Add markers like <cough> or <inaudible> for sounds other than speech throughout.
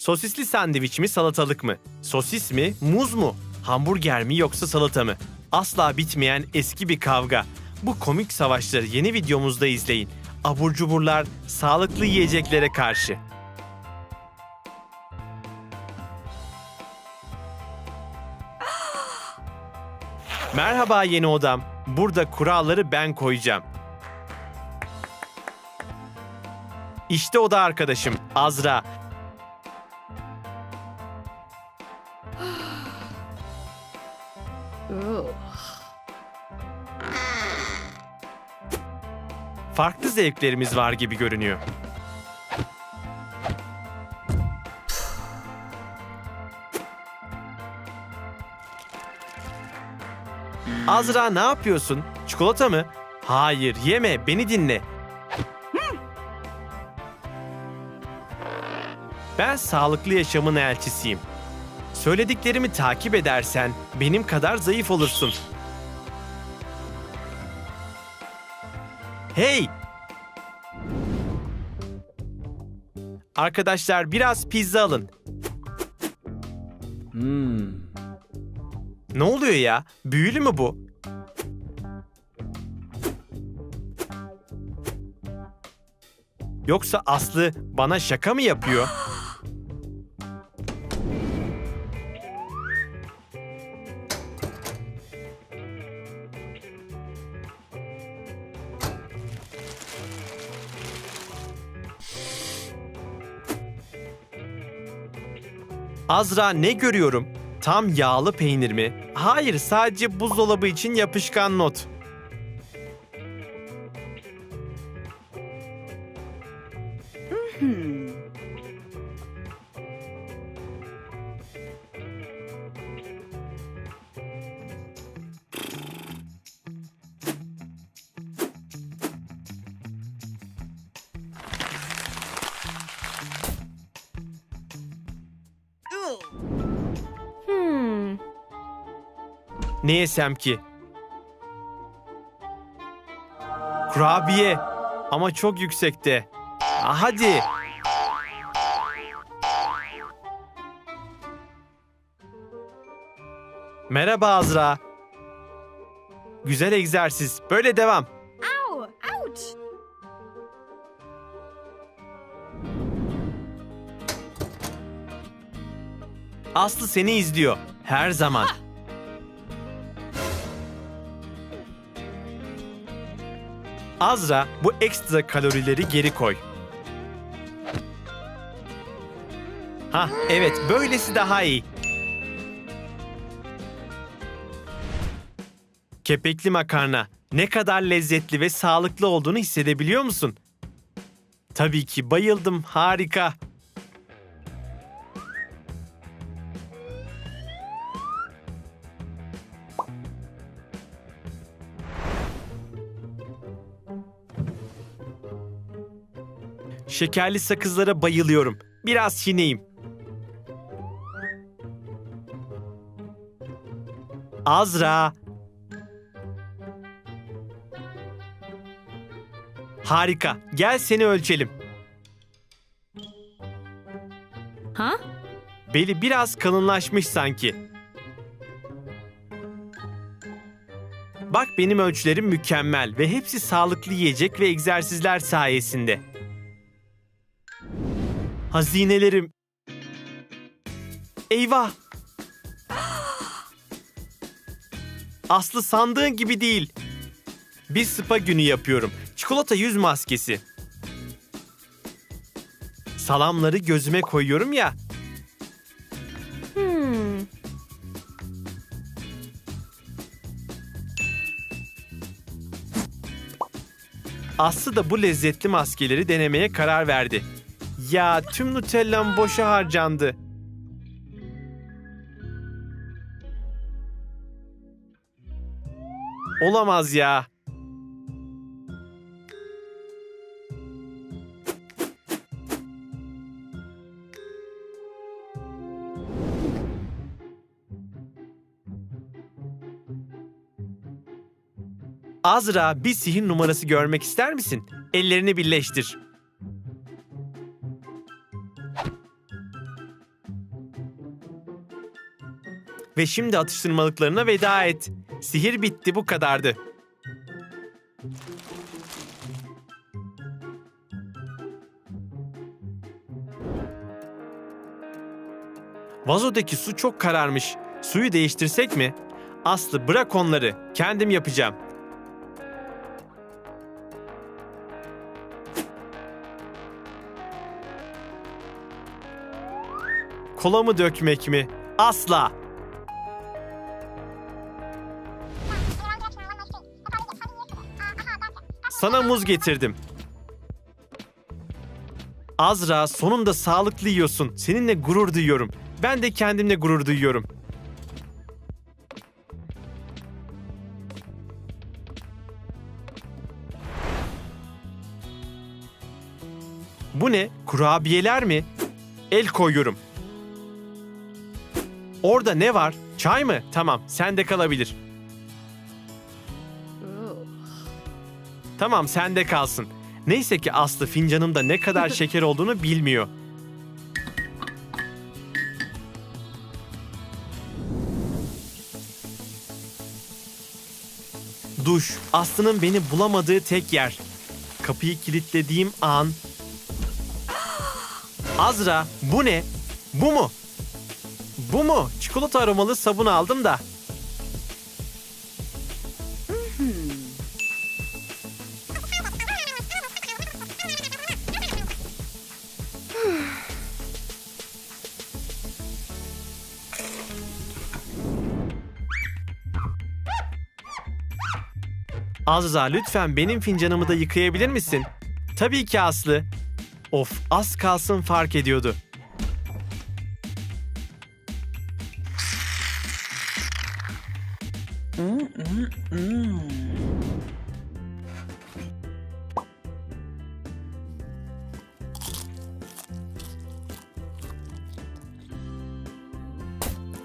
Sosisli sandviç mi salatalık mı? Sosis mi, muz mu? Hamburger mi yoksa salata mı? Asla bitmeyen eski bir kavga. Bu komik savaşları yeni videomuzda izleyin. Abur cuburlar sağlıklı yiyeceklere karşı. <gasps> Merhaba yeni odam. Burada kuralları ben koyacağım. İşte o da arkadaşım Azra. Farklı zevklerimiz var gibi görünüyor. Azra ne yapıyorsun? Çikolata mı? Hayır, yeme, beni dinle. Ben sağlıklı yaşamın elçisiyim. Söylediklerimi takip edersen benim kadar zayıf olursun. Hey! Arkadaşlar biraz pizza alın. Ne oluyor ya? Büyülü mü bu? Yoksa Aslı bana şaka mı yapıyor? <gasps> <gasps> <gasps> Azra ne görüyorum? Tam yağlı peynir mi? Hayır, sadece buzdolabı için yapışkan not. Ne yesem ki? Kurabiye. Ama çok yüksekte. Ah, Hadi. Merhaba Azra. Güzel egzersiz. Böyle devam. Ow! Ouch! Aslı seni izliyor. Her zaman. Azra bu ekstra kalorileri geri koy. Ha evet böylesi daha iyi. Kepekli makarna ne kadar lezzetli ve sağlıklı olduğunu hissedebiliyor musun? Tabii ki bayıldım harika. Şekerli sakızlara bayılıyorum. Biraz çiğneyim. Azra. Harika. Gel seni ölçelim. Huh? Beli biraz kalınlaşmış sanki. Bak benim ölçülerim mükemmel ve hepsi sağlıklı yiyecek ve egzersizler sayesinde. Hazinelerim. Eyvah! <gasps> Aslı sandığın gibi değil. Bir spa günü yapıyorum. Çikolata yüz maskesi. Salamları gözüme koyuyorum ya. Hmm. Aslı da bu lezzetli maskeleri denemeye karar verdi. Ya tüm Nutella'm boşa harcandı. Olamaz ya. Azra bir sihir numarası görmek ister misin? Ellerini birleştir. Ve şimdi atıştırmalıklarına veda et. Sihir bitti bu kadardı. Vazodaki su çok kararmış. Suyu değiştirsek mi? Aslı bırak onları. Kendim yapacağım. Kola mı dökmek mi? Asla. Sana muz getirdim. Azra sonunda sağlıklı yiyorsun. Seninle gurur duyuyorum. Ben de kendimle gurur duyuyorum. Bu ne? Kurabiyeler mi? El koyuyorum. Orada ne var? Çay mı? Tamam, sende kalabilir. Tamam, sende kalsın. Neyse ki Aslı fincanımda ne kadar <laughs> şeker olduğunu bilmiyor. Duş, Aslı'nın beni bulamadığı tek yer. Kapıyı kilitlediğim an... <gasps> Azra, bu ne? Bu mu? Bu mu? Çikolata aromalı sabun aldım da. Azra lütfen benim fincanımı da yıkayabilir misin? Tabii ki Aslı. Of az kalsın fark ediyordu.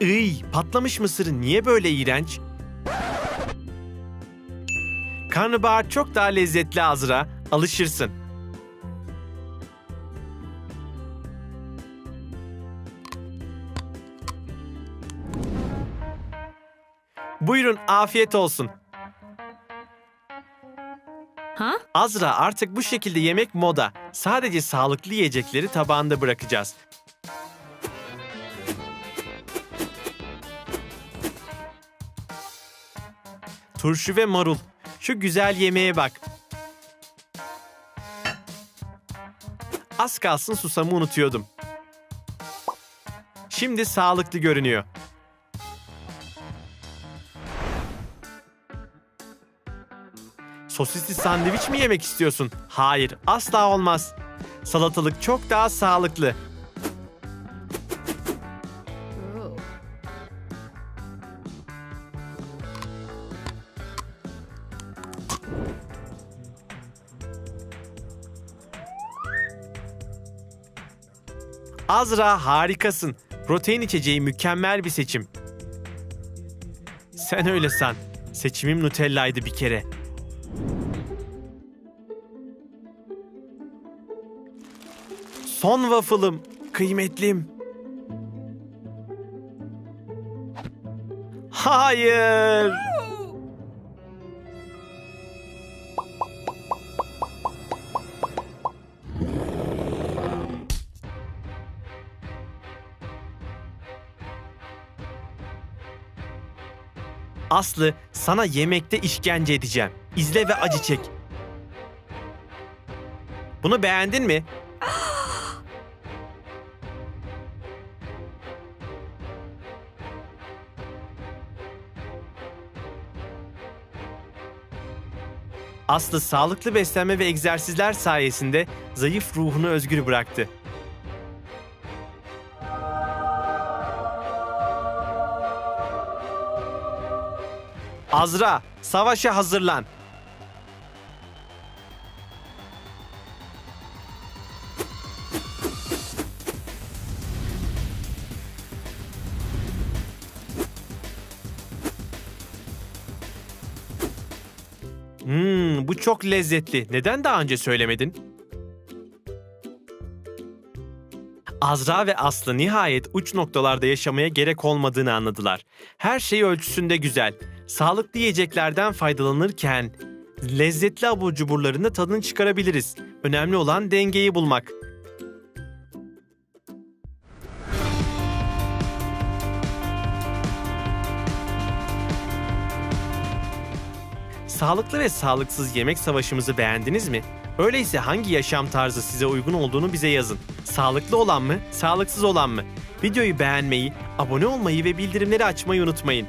Iy, patlamış mısırı niye böyle iğrenç? Karnabahar çok daha lezzetli Azra. Alışırsın. Buyurun afiyet olsun. Huh? Azra artık bu şekilde yemek moda. Sadece sağlıklı yiyecekleri tabağında bırakacağız. Turşu ve marul. Şu güzel yemeğe bak. Az kalsın susamı unutuyordum. Şimdi sağlıklı görünüyor. Sosisli sandviç mi yemek istiyorsun? Hayır, asla olmaz. Salatalık çok daha sağlıklı. Azra harikasın. Protein içeceği mükemmel bir seçim. Sen öyle san. Seçimim Nutella'ydı bir kere. Son waffle'ım, kıymetlim. Hayır. Aslı, sana yemekte işkence edeceğim. İzle ve acı çek. Bunu beğendin mi? <gasps> Aslı sağlıklı beslenme ve egzersizler sayesinde zayıf ruhunu özgür bıraktı. Azra, savaşa hazırlan. Hmm, bu çok lezzetli. Neden daha önce söylemedin? Azra ve Aslı nihayet uç noktalarda yaşamaya gerek olmadığını anladılar. Her şey ölçüsünde güzel. Sağlıklı yiyeceklerden faydalanırken lezzetli abur cuburların da tadını çıkarabiliriz. Önemli olan dengeyi bulmak. Sağlıklı ve sağlıksız yemek savaşımızı beğendiniz mi? Öyleyse hangi yaşam tarzı size uygun olduğunu bize yazın. Sağlıklı olan mı, sağlıksız olan mı? Videoyu beğenmeyi, abone olmayı ve bildirimleri açmayı unutmayın.